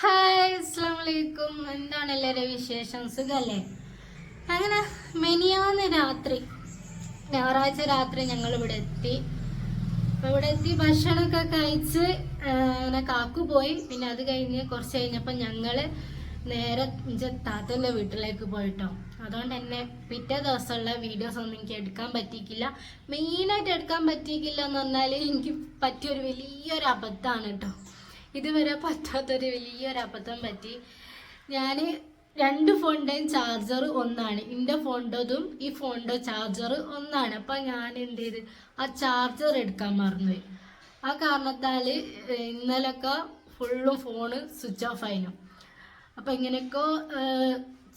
Hi അസ്സാം എന്താണ് എല്ലാവരും വിശേഷം? സുഖല്ലേ? അങ്ങനെ മെനിയാന്ന് രാത്രി ഞായറാഴ്ച രാത്രി ഞങ്ങൾ ഇവിടെ എത്തി. അപ്പൊ ഇവിടെ എത്തി ഭക്ഷണമൊക്കെ കഴിച്ച് അങ്ങനെ കാക്കു പോയി. പിന്നെ അത് കഴിഞ്ഞ് കുറച്ച് കഴിഞ്ഞപ്പോൾ ഞങ്ങൾ നേരെ താത്തന്റെ വീട്ടിലേക്ക് പോയിട്ടോ. അതുകൊണ്ട് തന്നെ പിറ്റേ ദിവസമുള്ള വീഡിയോസ് ഒന്നും എനിക്ക് എടുക്കാൻ പറ്റിക്കില്ല മെയിനായിട്ട് എടുക്കാൻ പറ്റിയിക്കില്ല എന്ന് പറഞ്ഞാൽ എനിക്ക് പറ്റിയൊരു വലിയൊരു അബദ്ധമാണ് കേട്ടോ. ഇതുവരെ പറ്റാത്തൊരു വലിയൊരു അബദ്ധം പറ്റി. ഞാൻ രണ്ട് ഫോണിന്റെയും ചാർജർ ഒന്നാണ്. എന്റെ ഫോണിന്റെതും ഈ ഫോണിന്റെ ചാർജർ ഒന്നാണ്. അപ്പം ഞാൻ എന്ത് ചെയ്ത് ആ ചാർജർ എടുക്കാൻ മറന്നുപോയി ആ കാരണത്താൽ ഇന്നലൊക്കെ ഫുള്ളും ഫോണ് സ്വിച്ച് ഓഫ് ആയിരുന്നു അപ്പം ഇങ്ങനെയൊക്കെ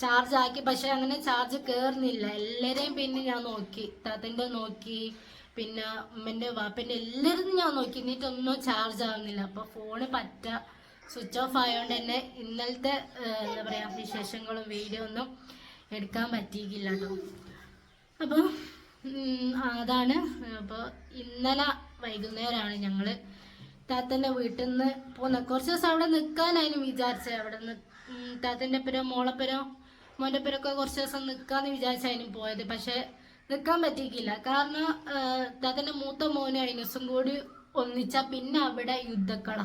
ചാർജ് ആക്കി. പക്ഷെ അങ്ങനെ ചാർജ് കയറുന്നില്ല എല്ലാവരെയും പിന്നെ ഞാൻ നോക്കി. താത്തന്റെ നോക്കി. പിന്നെ ഉമ്മന്റെ വാപ്പന്റെ എല്ലാവരും ഞാൻ നോക്കി. എന്നിട്ടൊന്നും ചാർജ് ആവുന്നില്ല. അപ്പോൾ ഫോണ് പറ്റ. സ്വിച്ച് ഓഫ് ആയതുകൊണ്ട് തന്നെ ഇന്നലത്തെ എന്താ പറയുക വിശേഷങ്ങളും വീഡിയോ ഒന്നും എടുക്കാൻ പറ്റിയിട്ടില്ല കേട്ടോ അപ്പോൾ അതാണ്. അപ്പോൾ ഇന്നലെ വൈകുന്നേരമാണ് ഞങ്ങൾ താത്തന്റെ വീട്ടിൽ നിന്ന് പോകുന്നത് കുറച്ച് ദിവസം അവിടെ നിൽക്കാനായിരുന്നു വിചാരിച്ചത്. അവിടെ നിന്ന് താത്തന്റെ പുരം മോളപ്പുരം മോന്റെ പുരമൊക്കെ കുറച്ച് ദിവസം നിൽക്കാമെന്ന് വിചാരിച്ചായിരുന്നു പോയത്. പക്ഷേ നിൽക്കാൻ പറ്റിയിട്ടില്ല. കാരണം താത്തന്റെ മൂത്ത മോനും അയിനസും കൂടി ഒന്നിച്ചാൽ പിന്നെ അവിടെ യുദ്ധക്കള.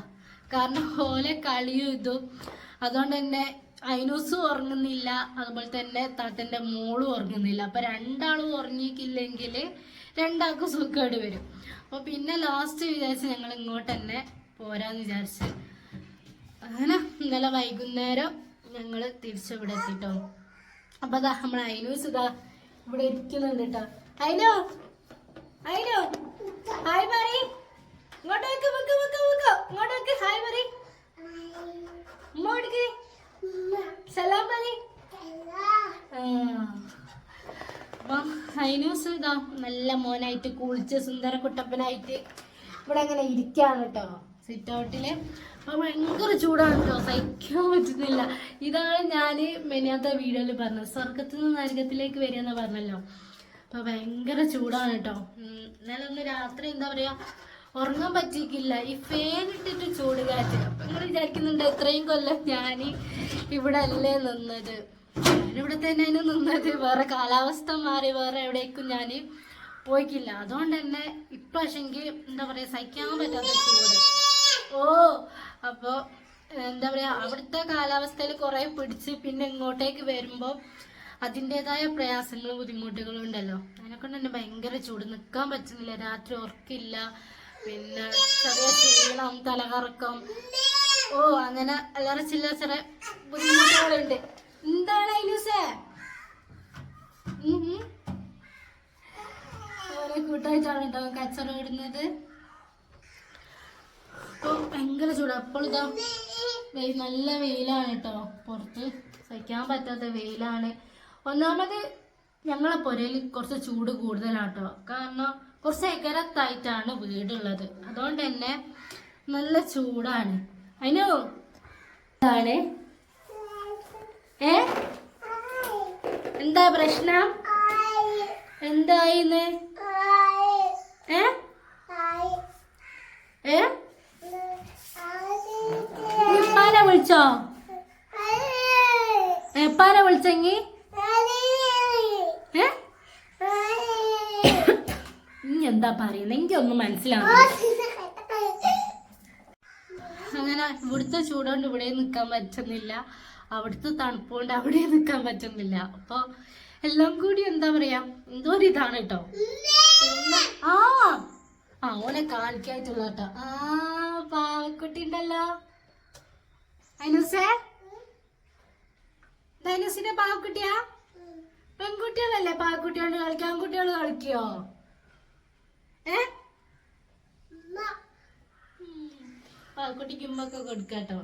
കാരണം ഓലെ കളിയും ഇതും. അതുകൊണ്ട് തന്നെ അയിനൂസും ഉറങ്ങുന്നില്ല. അതുപോലെ തന്നെ താത്തന്റെ മോളും ഉറങ്ങുന്നില്ല. അപ്പം രണ്ടാളും ഉറങ്ങിയിട്ടില്ലെങ്കിൽ രണ്ടാൾക്കും സുഖമായിട്ട് വരും. അപ്പോൾ പിന്നെ ലാസ്റ്റ് വിചാരിച്ച് ഞങ്ങൾ ഇങ്ങോട്ട് തന്നെ പോരാന്ന് വിചാരിച്ച്. അങ്ങനെ ഇന്നലെ വൈകുന്നേരം ഞങ്ങൾ തിരിച്ചിവിടെ എത്തിട്ടോ. അപ്പോൾ അതാ നമ്മൾ അയിനൂസ് ഇതാ ഇവിടെ ഇരിക്കുന്നുണ്ട് കേട്ടോ. അയിനോ അയിനോ ഹായ് പറ ഇങ്ങോട്ട് വെക്ക് വെക്ക് വെക്ക് വെക്ക്. ഇങ്ങോട്ട് വെക്ക് ഹായ് പറ ഇങ്ങോട്ട് സലാം പറ അപ്പം ഹൈനൂസ് ഇതാ നല്ല മോനായിട്ട് കുളിച്ച് സുന്ദര കുട്ടപ്പനായിട്ട് ഇവിടെ അങ്ങനെ ഇരിക്കാണ് കേട്ടോ. സിറ്റ് അപ്പൊ ഭയങ്കര ചൂടാണ് കേട്ടോ. സഹിക്കാൻ പറ്റുന്നില്ല. ഇതാണ് ഞാൻ മെനിയാത്ത വീഡിയോയിൽ പറഞ്ഞത്. സ്വർഗത്തിൽ നിന്ന് നരകത്തിലേക്ക് വരിക എന്ന് പറഞ്ഞല്ലോ. അപ്പൊ ഭയങ്കര ചൂടാണ് കേട്ടോ. ഇന്നലെ രാത്രി എന്താ പറയാ ഉറങ്ങാൻ പറ്റിയിട്ടില്ല. ഈ ഫാൻ ഇട്ടിട്ട് ചൂട് കാറ്റ്. അപ്പൊ നിങ്ങൾ വിചാരിക്കുന്നുണ്ട് ഇത്രയും കൊല്ലം ഞാൻ ഇവിടെ അല്ലേ നിന്നത്. ഞാനിവിടെ തന്നെയാണ് നിന്നത്. വേറെ കാലാവസ്ഥ മാറി വേറെ എവിടേക്കും ഞാൻ പോയിക്കില്ല. അതുകൊണ്ട് തന്നെ ഇപ്രാവശ്യമെങ്കിൽ എന്താ പറയുക സഹിക്കാൻ പറ്റാത്ത ചൂട്. ഓ അപ്പോൾ എന്താ പറയുക അവിടുത്തെ കാലാവസ്ഥയിൽ കുറേ പിടിച്ച് പിന്നെ ഇങ്ങോട്ടേക്ക് വരുമ്പോൾ അതിന്റെതായ പ്രയാസങ്ങളും ബുദ്ധിമുട്ടുകളും ഉണ്ടല്ലോ. അതിനെക്കൊണ്ട് തന്നെ ഭയങ്കര ചൂട്. നിൽക്കാൻ പറ്റുന്നില്ല. രാത്രി ഉറക്കില്ല. പിന്നെ ചെറിയ ക്ഷീണം തലകറക്കം. ഓ അങ്ങനെ അല്ലറ ചില്ല ചെറിയ ബുദ്ധിമുട്ടുകളുണ്ട്. എന്താണ് ഓരോ കൂട്ടായിട്ടാണ് കേട്ടോ കച്ചറ ഇടുന്നത്. ഇപ്പൊ ഭയങ്കര ചൂട്. അപ്പോൾ ഇതാ വെയിൽ നല്ല വെയിലാണ് കേട്ടോ പുറത്ത് സഹിക്കാൻ പറ്റാത്ത വെയിലാണ്. ഒന്നാമത് ഞങ്ങളെ പുരയിൽ കുറച്ച് ചൂട് കൂടുതലാണ് കേട്ടോ കാരണം കുറച്ച് എകരത്തായിട്ടാണ് വീടുള്ളത്. അതുകൊണ്ട് തന്നെ നല്ല ചൂടാണ്. അതിന് എന്താണ് ഏ? എന്താ പ്രശ്നം? എന്തായിന്ന്? ഏ ഏ? വിളിച്ചോ? എപ്പാരാ വിളിച്ചെങ്കി? എന്താ പറയുന്നത് എനിക്കൊന്നും മനസ്സിലാവും അങ്ങനെ ഇവിടുത്തെ ചൂടുകൊണ്ട് ഇവിടെ നിൽക്കാൻ പറ്റുന്നില്ല. അവിടുത്തെ തണുപ്പുകൊണ്ട് അവിടെ നിൽക്കാൻ പറ്റുന്നില്ല. അപ്പോൾ എല്ലാം കൂടി എന്താ പറയാ? എന്തോ ഒരു ഇതാണ് കേട്ടോ ആ ആ ഓനെ കാണിക്കായിട്ടുള്ള കേട്ടോ ആ പാവക്കുട്ടി ഉണ്ടല്ലോ അനൂസേ? ധനുസിന്റെ പാവക്കുട്ടിയാ? പെൺകുട്ടികളല്ലേ പാവക്കുട്ടികൾ കളിക്കാൻ ആൺകുട്ടികൾ കളിക്കോ? ഏ? പാവക്കുട്ടിക്ക് ഉമ്മൊക്കെ കൊടുക്കാട്ടോ.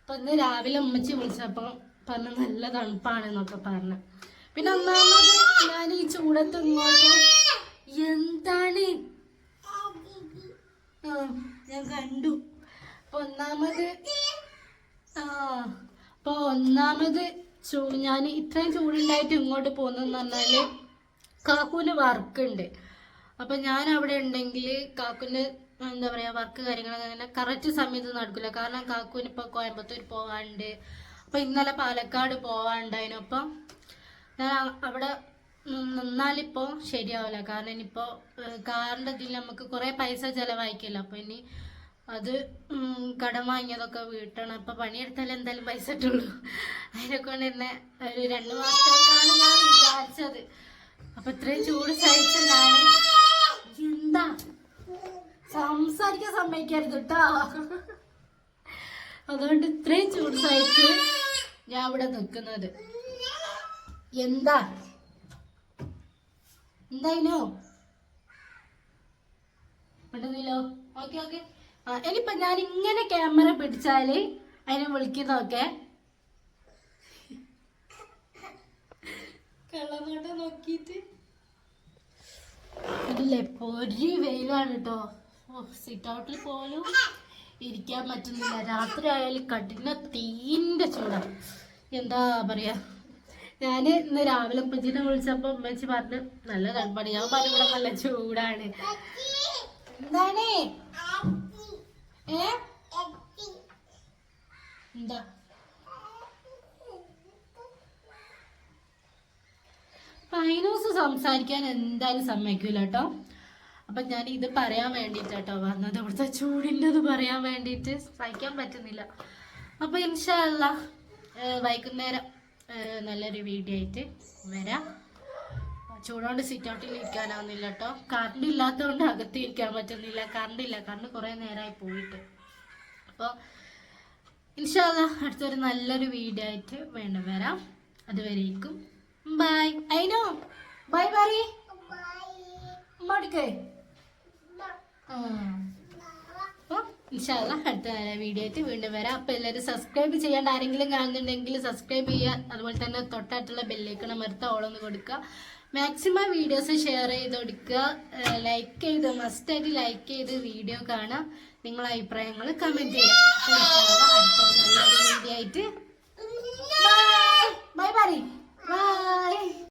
അപ്പൊ ഇന്ന് രാവിലെ ഉമ്മച്ചി വിളിച്ചപ്പോ പറഞ്ഞു നല്ല തണുപ്പാണെന്നൊക്കെ പറഞ്ഞു. പിന്നെ ഒന്നാമത് ഞാൻ ഈ ചൂടത്ത് എന്താണ്? ഞാൻ കണ്ടു. ഒന്നാമത് ആ ഒന്നാമത് ചൂ ഞാൻ ഇത്രയും ചൂടുണ്ടായിട്ട് ഇങ്ങോട്ട് പോകുന്നെന്ന് പറഞ്ഞാൽ വർക്ക് ഉണ്ട് അപ്പൊ ഞാൻ അവിടെ ഉണ്ടെങ്കിൽ കാക്കുന് എന്താ പറയാ വർക്ക് കാര്യങ്ങളൊക്കെ അങ്ങനെ കറക്റ്റ് സമയത്ത് നടക്കില്ല കാരണം കാക്കുവിന് ഇപ്പൊ കോയമ്പത്തൂർ പോവാണ്ട് അപ്പൊ ഇന്നലെ പാലക്കാട് പോവാണ്ടായിരുന്നു അപ്പം ഞാൻ അവിടെ നി- നിന്നാലിപ്പോ ശരിയാവില്ല കാരണം ഇനിയിപ്പോ കാറിന്റെ ഇതിൽ നമുക്ക് കുറെ പൈസ ചെലവായിക്കല്ലോ. അപ്പൊ ഇനി അത് കടം വാങ്ങിയതൊക്കെ വീട്ടണം. അപ്പൊ പണിയെടുത്താലേ എന്തായാലും പൈസ കിട്ടുള്ളൂ. അതിനെ കൊണ്ട് തന്നെ ഒരു രണ്ടു മാസത്തേക്കാണ് ഞാൻ വിചാരിച്ചത്. അപ്പൊ ഇത്രയും ചൂട് സഹിച്ച എന്താ? സംസാരിക്കാൻ സമ്മതിക്കരുത് കേട്ടോ അതുകൊണ്ട് ഇത്രയും ചൂട് സഹിച്ച് ഞാൻ ഇവിടെ നിൽക്കുന്നത്. എന്താ? എന്തായിനോ പെട്ടെന്നില്ലോ ഓക്കെ ഓക്കെ. ആ ഇനിയിപ്പൊ ഞാൻ ഇങ്ങനെ ക്യാമറ പിടിച്ചാൽ അതിനെ വിളിക്കുന്നൊക്കെ കള്ളനോട്ട നോക്കിയിട്ട്. ഇതില്ലേ പൊരി വെയിലാണ് കേട്ടോ സിറ്റ് ഔട്ടിൽ പോലും ഇരിക്കാൻ പറ്റുന്നില്ല. രാത്രി ആയാലും കഠിന തീന്റെ ചൂടാണ് എന്താ പറയാ? ഞാൻ ഇന്ന് രാവിലെ ഉമ്മച്ചിനെ വിളിച്ചപ്പോ ഉമ്മച്ചി പറഞ്ഞു നല്ല തണുപ്പാണ് ഞാൻ പറഞ്ഞു ഇവിടെ നല്ല ചൂടാണ്. എന്താണ് ഏ എന്താ ഫൈനോസ് സംസാരിക്കാൻ എന്തായാലും സമ്മതിക്കൂല കേട്ടോ അപ്പൊ ഞാൻ ഇത് പറയാൻ വേണ്ടിയിട്ട് കേട്ടോ വന്നത്. ഇവിടുത്തെ ചൂടിന്റെത് പറയാൻ വേണ്ടിയിട്ട് സഹിക്കാൻ പറ്റുന്നില്ല. അപ്പൊ ഇൻഷല്ല വൈകുന്നേരം നല്ലൊരു വീഡിയോ ആയിട്ട് വരാം. ചൂടോണ്ട് സിറ്റ് ഔട്ടിൽ ഇരിക്കാനാവുന്നില്ല കേട്ടോ കറണ്ട് ഇല്ലാത്തതുകൊണ്ട് അകത്ത് ഇരിക്കാൻ പറ്റുന്നില്ല. കറണ്ട് ഇല്ല. കറണ്ട് കുറേ നേരമായി പോയിട്ട്. അപ്പോൾ ഇൻഷാല്ല അടുത്തൊരു നല്ലൊരു വീഡിയോ ആയിട്ട് വേണ്ട വരാം. അതുവരേക്കും ബൈ അയിനോ ബൈ പറയ് മടുക്കേ ഇൻഷാല്ല അടുത്ത വീഡിയോ വീണ്ടും വരാം. അപ്പോൾ എല്ലാവരും സബ്സ്ക്രൈബ് ചെയ്യാണ്ട് ആരെങ്കിലും കാണുന്നുണ്ടെങ്കിൽ സബ്സ്ക്രൈബ് ചെയ്യുക. അതുപോലെ തന്നെ തൊട്ടടുത്തുള്ള ബെല്ലേക്കണ മറുത്ത ഓളൊന്ന് കൊടുക്കുക. മാക്സിമം വീഡിയോസ് ഷെയർ ചെയ്ത് കൊടുക്കുക. ലൈക്ക് ചെയ്ത് മസ്റ്റായിട്ട് ലൈക്ക് ചെയ്ത് വീഡിയോ കാണാം നിങ്ങളെ അഭിപ്രായങ്ങൾ കമന്റ് ചെയ്യാം അടുത്ത വീഡിയോ ആയിട്ട് ബൈ ബൈ ബൈ